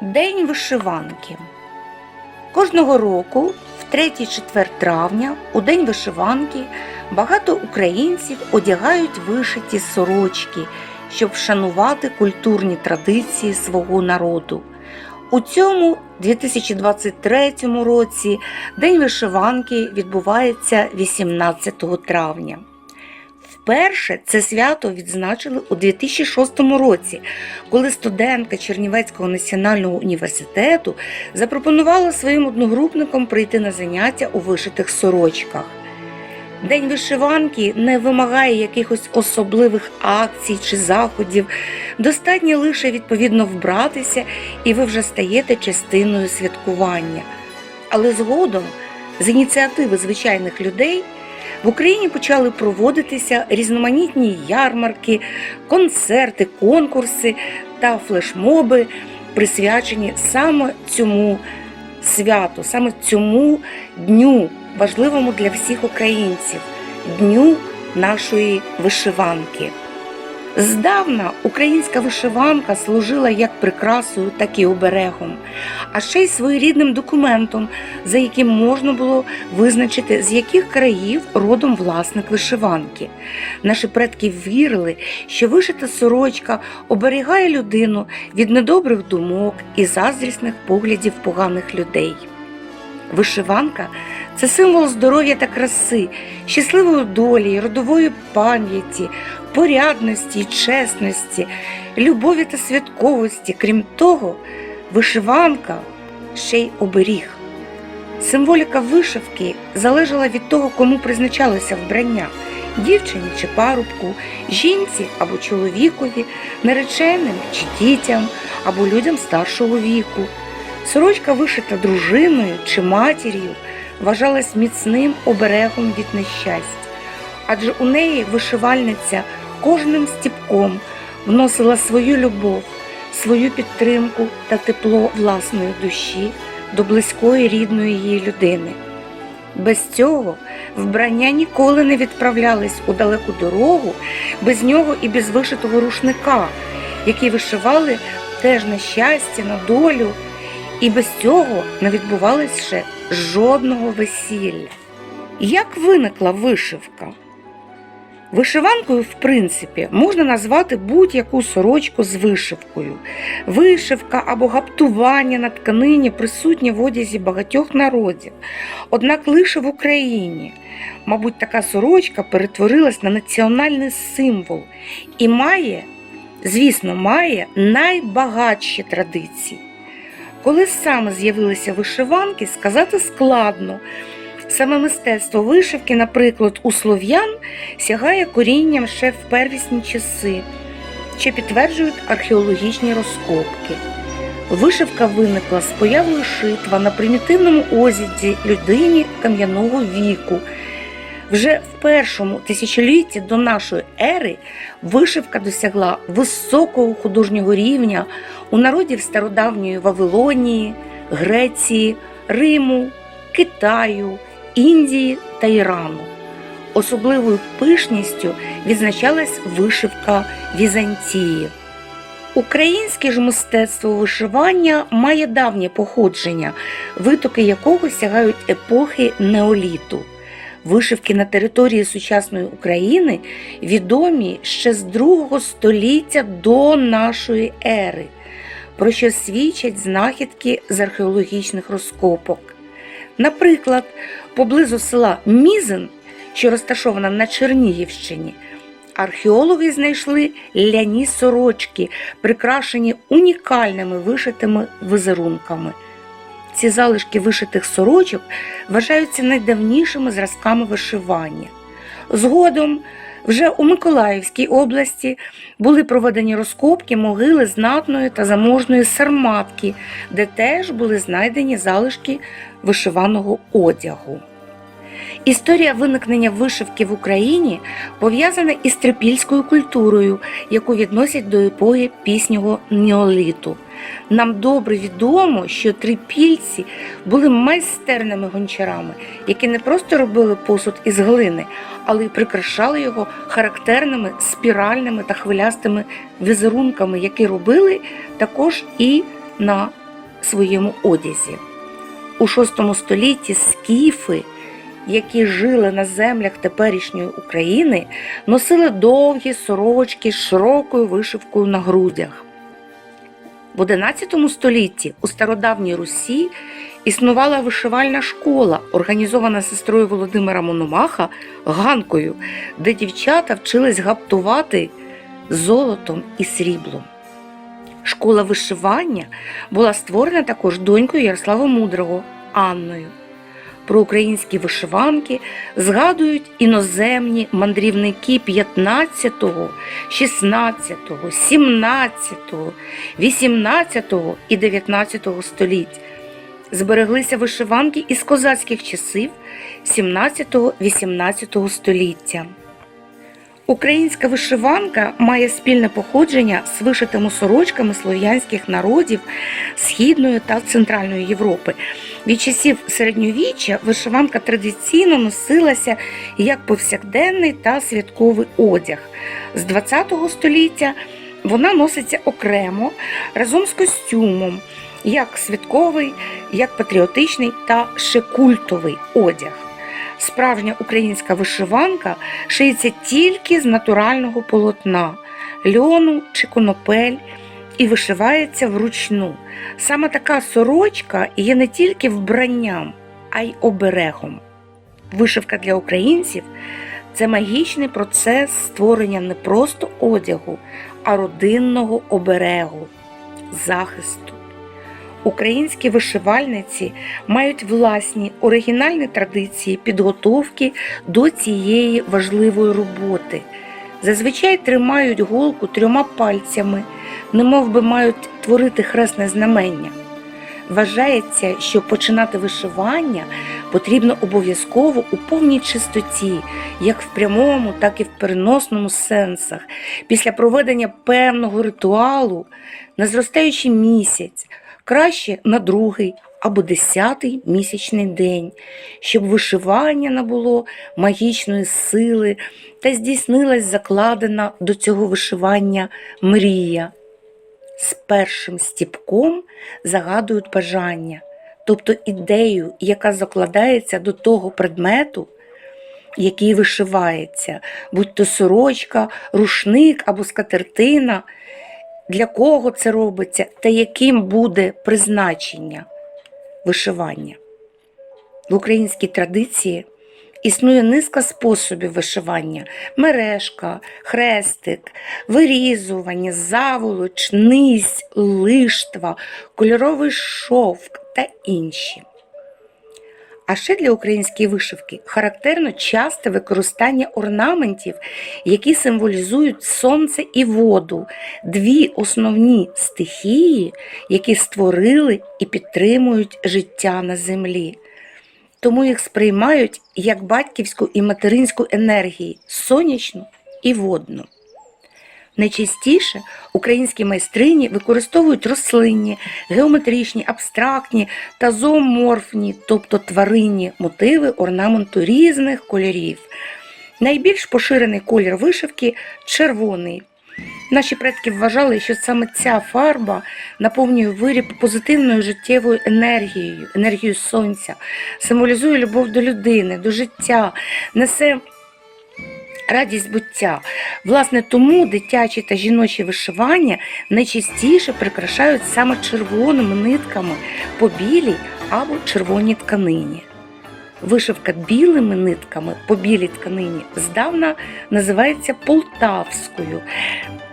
День вишиванки. Кожного року, в 3-4 травня, у День вишиванки, багато українців одягають вишиті сорочки, щоб вшанувати культурні традиції свого народу. У цьому 2023 році День вишиванки відбувається 18 травня. Вперше це свято відзначили у 2006 році, коли студентка Чернівецького національного університету запропонувала своїм одногрупникам прийти на заняття у вишитих сорочках. День вишиванки не вимагає якихось особливих акцій чи заходів. Достатньо лише відповідно вбратися, і ви вже стаєте частиною святкування. Але згодом, з ініціативи звичайних людей, в Україні почали проводитися різноманітні ярмарки, концерти, конкурси та флешмоби, присвячені саме цьому святу, саме цьому дню, важливому для всіх українців, дню нашої вишиванки. Здавна українська вишиванка служила як прикрасою, так і оберегом, а ще й своєрідним документом, за яким можна було визначити, з яких країв родом власник вишиванки. Наші предки вірили, що вишита сорочка оберігає людину від недобрих думок і заздрісних поглядів поганих людей. Вишиванка це символ здоров'я та краси, щасливої долі, родової пам'яті, порядності, чесності, любові та святковості. Крім того, вишиванка ще й оберіг. Символіка вишивки залежала від того, кому призначалося вбрання дівчині чи парубку, жінці або чоловікові, нареченим чи дітям, або людям старшого віку. Сорочка, вишита дружиною чи матір'ю, вважалась міцним оберегом від нещастя, адже у неї вишивальниця кожним стіпком вносила свою любов, свою підтримку та тепло власної душі до близької рідної її людини. Без цього вбрання ніколи не відправлялись у далеку дорогу, без нього і без вишитого рушника, який вишивали теж на щастя, на долю, і без цього не відбувалось ще жодного весілля. Як виникла вишивка? Вишиванкою, в принципі, можна назвати будь-яку сорочку з вишивкою. Вишивка або гаптування на тканині присутні в одязі багатьох народів. Однак лише в Україні, мабуть, така сорочка перетворилась на національний символ і має, звісно, має найбагатші традиції. Коли саме з'явилися вишиванки, сказати складно. Саме мистецтво вишивки, наприклад, у слов'ян сягає корінням ще в первісні часи, що підтверджують археологічні розкопки. Вишивка виникла з появою шитва на примітивному озіді людині кам'яного віку. Вже в першому тисячолітті до нашої ери вишивка досягла високого художнього рівня у народів стародавньої Вавилонії, Греції, Риму, Китаю, Індії та Ірану. Особливою пишністю відзначалась вишивка Візантії. Українське ж мистецтво вишивання має давнє походження, витоки якого сягають епохи неоліту. Вишивки на території сучасної України відомі ще з другого століття до нашої ери, про що свідчать знахідки з археологічних розкопок. Наприклад, поблизу села Мізин, що розташована на Чернігівщині, археологи знайшли ляні сорочки, прикрашені унікальними вишитими візерунками. Ці залишки вишитих сорочок вважаються найдавнішими зразками вишивання. Згодом, вже у Миколаївській області були проведені розкопки могили знатної та заможної сарматки, де теж були знайдені залишки вишиваного одягу. Історія виникнення вишивки в Україні пов'язана із трипільською культурою, яку відносять до епохи піснього неоліту. Нам добре відомо, що трипільці були майстерними гончарами, які не просто робили посуд із глини, але й прикрашали його характерними спіральними та хвилястими візерунками, які робили також і на своєму одязі. У VI столітті скіфи, які жили на землях теперішньої України, носили довгі сорочки з широкою вишивкою на грудях. В XI столітті у стародавній Русі існувала вишивальна школа, організована сестрою Володимира Мономаха Ганкою, де дівчата вчились гаптувати золотом і сріблом. Школа вишивання була створена також донькою Ярослава Мудрого Анною. Про українські вишиванки згадують іноземні мандрівники 15, 16, 17, 18 і 19 століть. Збереглися вишиванки із козацьких часів 17-18 століття. Українська вишиванка має спільне походження з вишитими сорочками слов'янських народів Східної та Центральної Європи. Від часів середньовіччя вишиванка традиційно носилася як повсякденний та святковий одяг. З ХХ століття вона носиться окремо разом з костюмом, як святковий, як патріотичний та ще культовий одяг. Справжня українська вишиванка шиється тільки з натурального полотна, льону чи конопель і вишивається вручну. Саме така сорочка є не тільки вбранням, а й оберегом. Вишивка для українців це магічний процес створення не просто одягу, а родинного оберегу, захисту. Українські вишивальниці мають власні оригінальні традиції підготовки до цієї важливої роботи. Зазвичай тримають голку трьома пальцями, немов би мають творити хресне знамення. Вважається, що починати вишивання потрібно обов'язково у повній чистоті, як в прямому, так і в переносному сенсах, після проведення певного ритуалу на зростаючий місяць, краще на другий або десятий місячний день, щоб вишивання набуло магічної сили та здійснилась закладена до цього вишивання мрія. З першим стіпком загадують бажання, тобто ідею, яка закладається до того предмету, який вишивається, будь то сорочка, рушник або скатертина, для кого це робиться та яким буде призначення вишивання. В українській традиції існує низка способів вишивання: мережка, хрестик, вирізування, заволоч, низь, лиштва, кольоровий шовк та інші. А ще для української вишивки характерно часте використання орнаментів, які символізують сонце і воду, дві основні стихії, які створили і підтримують життя на землі. Тому їх сприймають як батьківську і материнську енергії сонячну і водну. Найчастіше українські майстрині використовують рослинні, геометричні, абстрактні та зооморфні, тобто тваринні мотиви орнаменту різних кольорів. Найбільш поширений колір вишивки червоний. Наші предки вважали, що саме ця фарба наповнює виріб позитивною життєвою енергією, енергією сонця, символізує любов до людини, до життя, несе радість буття. Власне, тому дитячі та жіночі вишивання найчастіше прикрашають саме червоними нитками по білій або червоній тканині. Вишивка білими нитками по білій тканині здавна називається полтавською.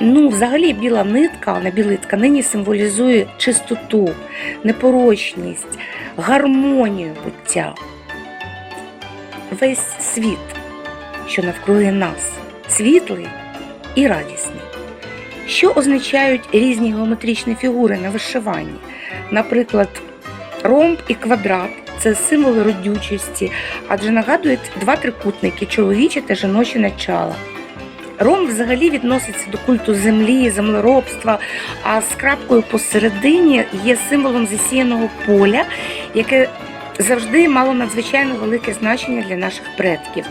Ну, взагалі, біла нитка на білій тканині символізує чистоту, непорочність, гармонію буття. Весь світ що навкруги нас світлий і радісний. Що означають різні геометричні фігури на вишиванні? Наприклад, ромб і квадрат це символи родючості, адже нагадують два трикутники чоловіче та жіноче начала. Ромб взагалі відноситься до культу землі, землеробства, а з крапкою посередині є символом засіяного поля, яке завжди мало надзвичайно велике значення для наших предків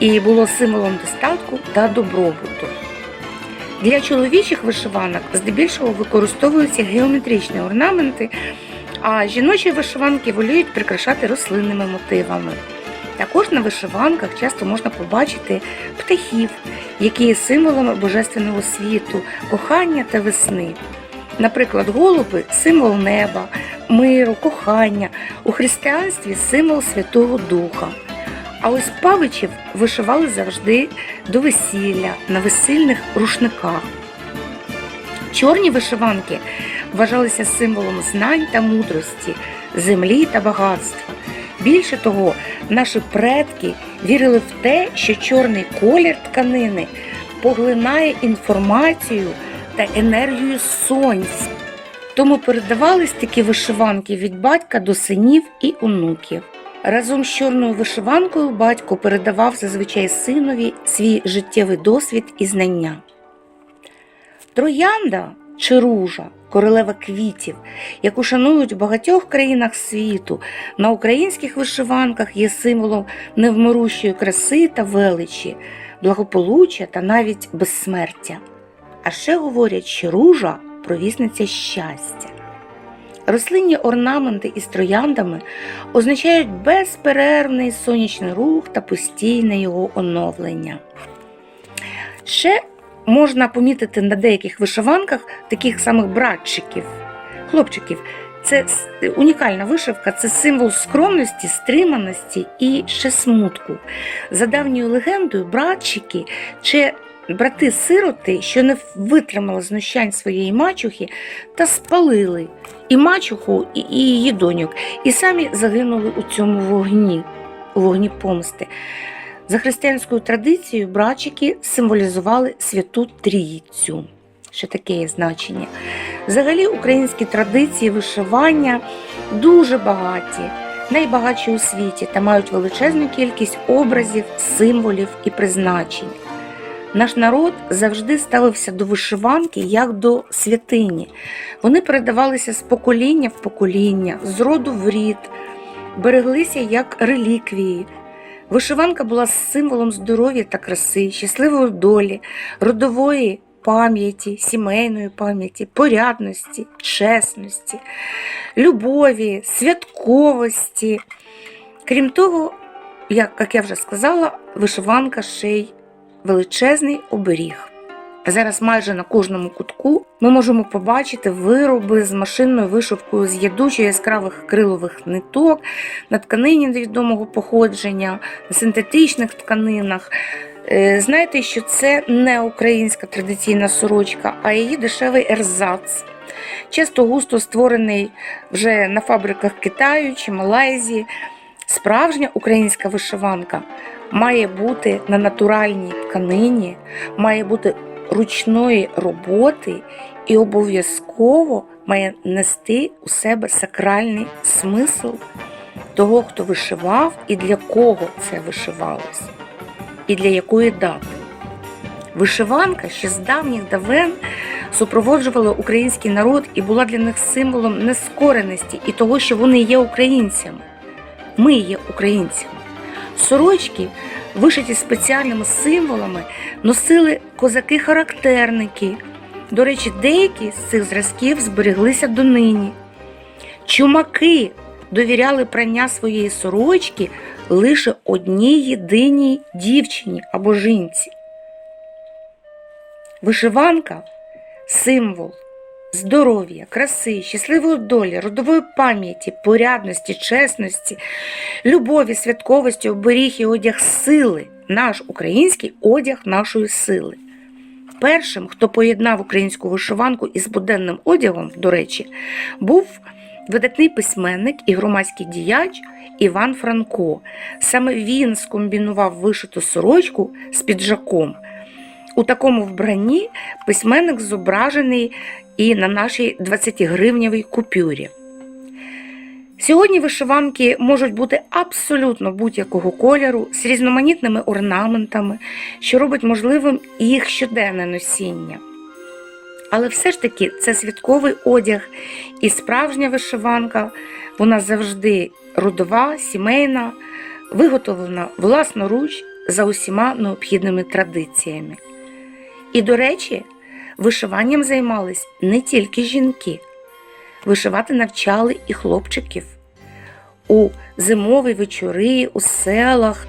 і було символом достатку та добробуту. Для чоловічих вишиванок здебільшого використовуються геометричні орнаменти, А жіночі вишиванки воліють прикрашати рослинними мотивами. Також на вишиванках часто можна побачити птахів, які є символами божественного світу, кохання та весни. Наприклад, голуби символ неба, миру, кохання, у християнстві символ Святого Духа. А ось павичів вишивали завжди до весілля на весільних рушниках. Чорні вишиванки вважалися символом знань та мудрості, землі та багатства. Більше того, наші предки вірили в те, що чорний колір тканини поглинає інформацію та енергію сонця. Тому передавались такі вишиванки від батька до синів і онуків. Разом з чорною вишиванкою батько передавав зазвичай синові свій життєвий досвід і знання. Троянда чи ружа королева квітів, яку шанують в багатьох країнах світу, на українських вишиванках є символом невмирущої краси та величі, благополуччя та навіть безсмертя. А ще говорять, що ружа провісниця щастя. Рослинні орнаменти із трояндами означають безперервний сонячний рух та постійне його оновлення. Ще можна помітити на деяких вишиванках таких самих братчиків, хлопчиків. Це унікальна вишивка, це символ скромності, стриманості і ще смутку. За давньою легендою, братчики чи брати-сироти, що не витримали знущань своєї мачухи, та спалили і мачуху, і її доньок, і самі загинули у цьому вогні, у вогні помсти. За християнською традицією братчики символізували святу трійцю. Ще таке є значення. Взагалі, українські традиції вишивання дуже багаті, найбагатші у світі та мають величезну кількість образів, символів і призначень. Наш народ завжди ставився до вишиванки як до святині. Вони передавалися з покоління в покоління, з роду в рід, береглися як реліквії. Вишиванка була символом здоров'я та краси, щасливої долі, родової пам'яті, сімейної пам'яті, порядності, чесності, любові, святковості. Крім того, як, як я вже сказала, вишиванка ще й величезний оберіг. Зараз майже на кожному кутку ми можемо побачити вироби з машинною вишивкою з ядучо яскравих крилових ниток на тканині невідомого походження, на синтетичних тканинах. Е, Знаєте, що це не українська традиційна сорочка, а її дешевий ерзац. Часто густо створений вже на фабриках Китаю чи Малайзії. Справжня українська вишиванка має бути на натуральній тканині, має бути ручної роботи і обов'язково має нести у себе сакральний смисл того, хто вишивав і для кого це вишивалось, і для якої дати. Вишиванка ще з давніх давен супроводжувала український народ і була для них символом нескореності і того, що вони є українцями. Ми є українцями. Сорочки, вишиті спеціальними символами, носили козаки-характерники. До речі, деякі з цих зразків збереглися донині. Чумаки довіряли прання своєї сорочки лише одній єдиній дівчині або жінці. Вишиванка символ здоров'я, краси, щасливої долі, родової пам'яті, порядності, чесності, любові, святковості, оберіг і одяг сили, наш український одяг нашої сили. Першим, хто поєднав українську вишиванку із буденним одягом, до речі, був видатний письменник і громадський діяч Іван Франко. Саме він скомбінував вишиту сорочку з піджаком. У такому вбранні письменник зображений і на нашій 20-гривневій купюрі. Сьогодні вишиванки можуть бути абсолютно будь-якого кольору з різноманітними орнаментами, що робить можливим їх щоденне носіння. Але все ж таки це святковий одяг і справжня вишиванка, вона завжди родова, сімейна, виготовлена власноруч за усіма необхідними традиціями. І, до речі, вишиванням займались не тільки жінки. вишивати навчали і хлопчиків. У зимові вечори, у селах,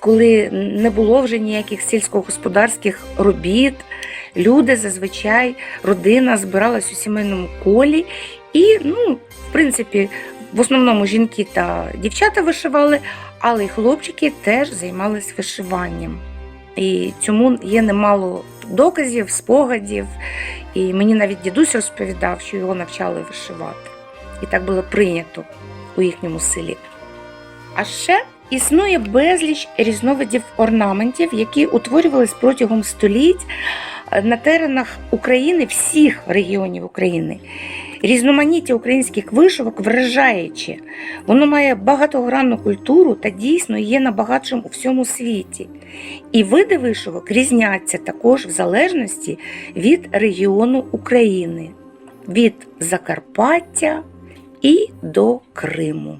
коли не було вже ніяких сільськогосподарських робіт, люди зазвичай, родина збиралась у сімейному колі і, ну, в принципі, в основному жінки та дівчата вишивали, але й хлопчики теж займалися вишиванням. І цьому є немало доказів, спогадів. І мені навіть дідусь розповідав, що його навчали вишивати. І так було прийнято у їхньому селі. А ще існує безліч різновидів орнаментів, які утворювались протягом століть на теренах України, всіх регіонів України. Різноманіття українських вишивок вражаюче. Воно має багатогранну культуру та дійсно є набагатшим у всьому світі. І види вишивок різняться також в залежності від регіону України, від Закарпаття і до Криму.